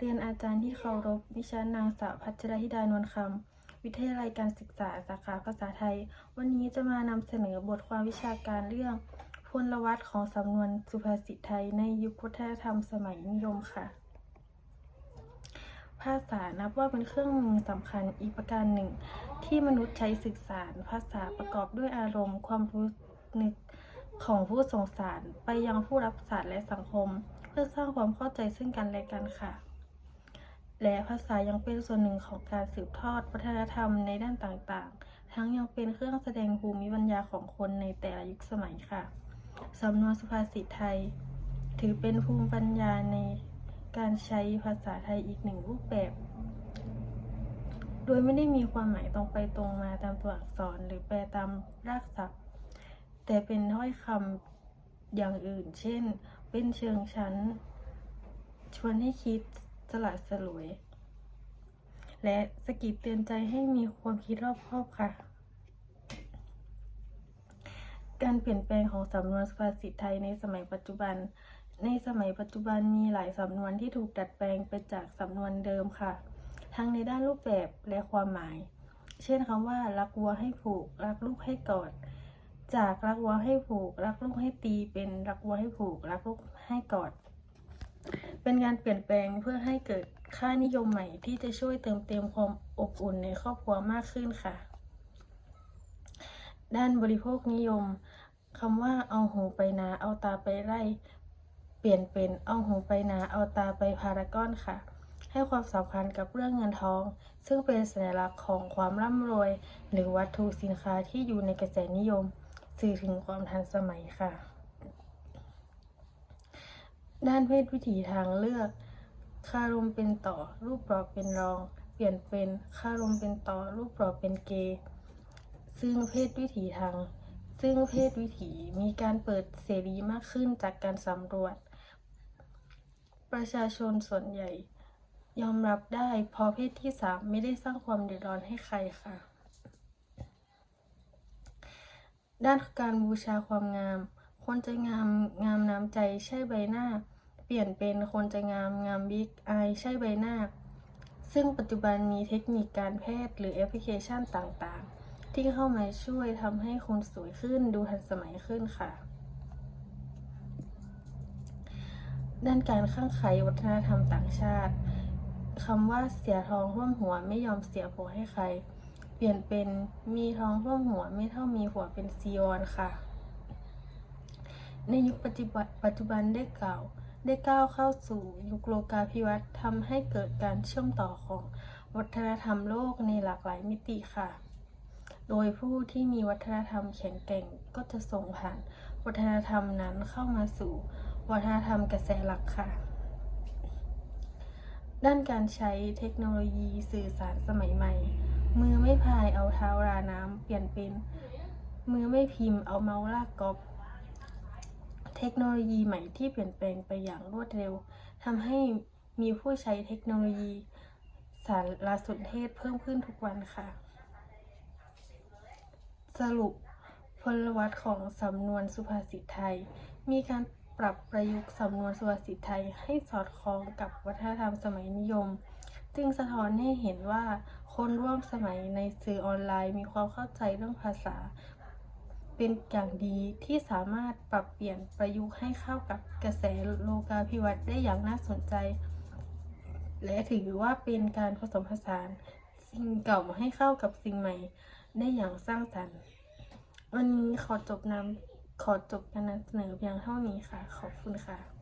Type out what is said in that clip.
เรียนอาจารย์ที่เคารพดิฉันนางสาวพัชรธิดานวลคำ วิทยาลัยการศึกษาสาขาภาษาไทย วันนี้จะมานำเสนอบทความวิชาการเรื่องพลวัตของสำนวนสุภาษิตไทยในยุควัฒนธรรมสมัยนิยมค่ะ ภาษานับว่าเป็นเครื่องมือสำคัญอีกประการหนึ่ง ที่มนุษย์ใช้สื่อสาร ภาษาประกอบด้วยอารมณ์ ความรู้นึกของผู้ส่งสารไปยังผู้รับสารและสังคม เพื่อสร้างความเข้าใจซึ่งกันและกันค่ะ และภาษายังเป็นส่วนหนึ่งของการสืบทอดวัฒนธรรมในด้านต่างๆ ทั้งยังเป็นเครื่องแสดงภูมิปัญญาของคนในแต่ละยุคสมัยค่ะ สำนวนสุภาษิตไทย ถือเป็นภูมิปัญญาในการใช้ภาษาไทยอีกหนึ่งรูปแบบ โดยไม่ได้มีความหมายตรงไปตรงมาตามตัวอักษรหรือแปลตามรากศัพท์ แต่เป็นถ้อยคำอย่างอื่น เช่น เป็นเชิงชั้น ชวนให้คิด สลัดสลวย และสกิดเตือนใจให้มีความคิดรอบคอบค่ะ การเปลี่ยนแปลงของสำนวนสุภาษิตไทยในสมัยปัจจุบัน ในสมัยปัจจุบันมีหลายสำนวนที่ถูกดัดแปลงไปจากสำนวนเดิมค่ะ ทั้งในด้านรูปแบบและความหมาย เช่นคำว่า รักวัวให้ผูก รักลูกให้กอดจากรักวัวให้ผูก รักลูกให้ตีเป็นรักวัวให้ผูก รักลูกให้กอด เป็นการเปลี่ยนแปลงเพื่อให้เกิดค่านิยมใหม่ที่จะช่วยเติมเต็มความอบอุ่นในครอบครัวมากขึ้นค่ะ ด้านบริโภคนิยมคำว่าเอาหูไปนาเอาตาไปไร่เปลี่ยนเป็นเอาหูไปนาเอาตาไปพารากอนค่ะ ให้ความสำคัญกับเรื่องเงินทอง ซึ่งเป็นสัญลักษณ์ของความร่ำรวย หรือวัตถุสินค้าที่อยู่ในกระแสนิยม สื่อถึงความทันสมัยค่ะ ด้านเพศวิถีทางเลือก คารมเป็นต่อ รูปปลอบเป็นรอง เปลี่ยนเป็นคารมเป็นต่อ รูปปลอบเป็นเกย์ซึ่งเพศวิถีทาง ซึ่งเพศวิถีมีการเปิดเสรีมากขึ้นจากการสำรวจ ประชาชนส่วนใหญ่ ยอมรับได้เพราะเพศที่สามไม่ได้สร้างความเดือดร้อนให้ใครค่ะ ด้านการบูชาความงาม คนจะงามงามน้ำใจใช่ใบหน้า เปลี่ยนเป็นคนจะงามงามบิ๊กอายใช่ใบหน้า ซึ่งปัจจุบันมีเทคนิคการแพทย์หรือแอปพลิเคชันต่างๆ ที่เข้ามาช่วยทำให้คนสวยขึ้นดูทันสมัยขึ้นค่ะ ด้านการข้างไขวัฒนธรรมต่างชาติคำว่าเสียทองร่วมหัวไม่ยอมเสียผัวให้ใคร เปลี่ยนเป็นมีทองร่วมหัวไม่เท่ามีหัวเป็นซีออนค่ะ ในยุคปัจจุบันปัจจุบันได้กล่าวได้ก้าวเข้าสู่ยุคโลกาภิวัตน์ทำให้เกิดการเชื่อมต่อของวัฒนธรรมโลกในหลากหลายมิติค่ะ โดยผู้ที่มีวัฒนธรรมแข็งแกร่งก็จะส่งผ่านวัฒนธรรมนั้นเข้ามาสู่วัฒนธรรมกระแสหลักค่ะ ด้านการใช้เทคโนโลยีสื่อสารสมัยใหม่ มือไม่พายเอาเท้าราน้ำเปลี่ยนเป็น มือไม่พิมพ์เอาเมาส์ลากกอล์ฟ เทคโนโลยีใหม่ที่เปลี่ยนแปลงไปอย่างรวดเร็วทำให้มีผู้ใช้เทคโนโลยีสารสนเทศเพิ่มขึ้นทุกวันค่ะ สรุปพลวัตของสำนวนสุภาษิตไทย มีการปรับประยุกต์สำนวนสุภาษิตไทยให้สอดคล้องกับวัฒนธรรมสมัยนิยม จึงสะท้อนให้เห็นว่าคนร่วมสมัยในสื่อออนไลน์มีความเข้าใจเรื่องภาษา เป็นอย่างดีที่สามารถปรับเปลี่ยนประยุกต์ให้เข้ากับกระแสโลกาภิวัตน์ได้อย่างน่าสนใจ และถือว่าเป็นการผสมผสาน สิ่งเก่าให้เข้ากับสิ่งใหม่ได้อย่างสร้างสรรค์วันนี้ขอจบนำขอจบการนำเสนอเพียงเท่านี้ค่ะ ขอบคุณค่ะ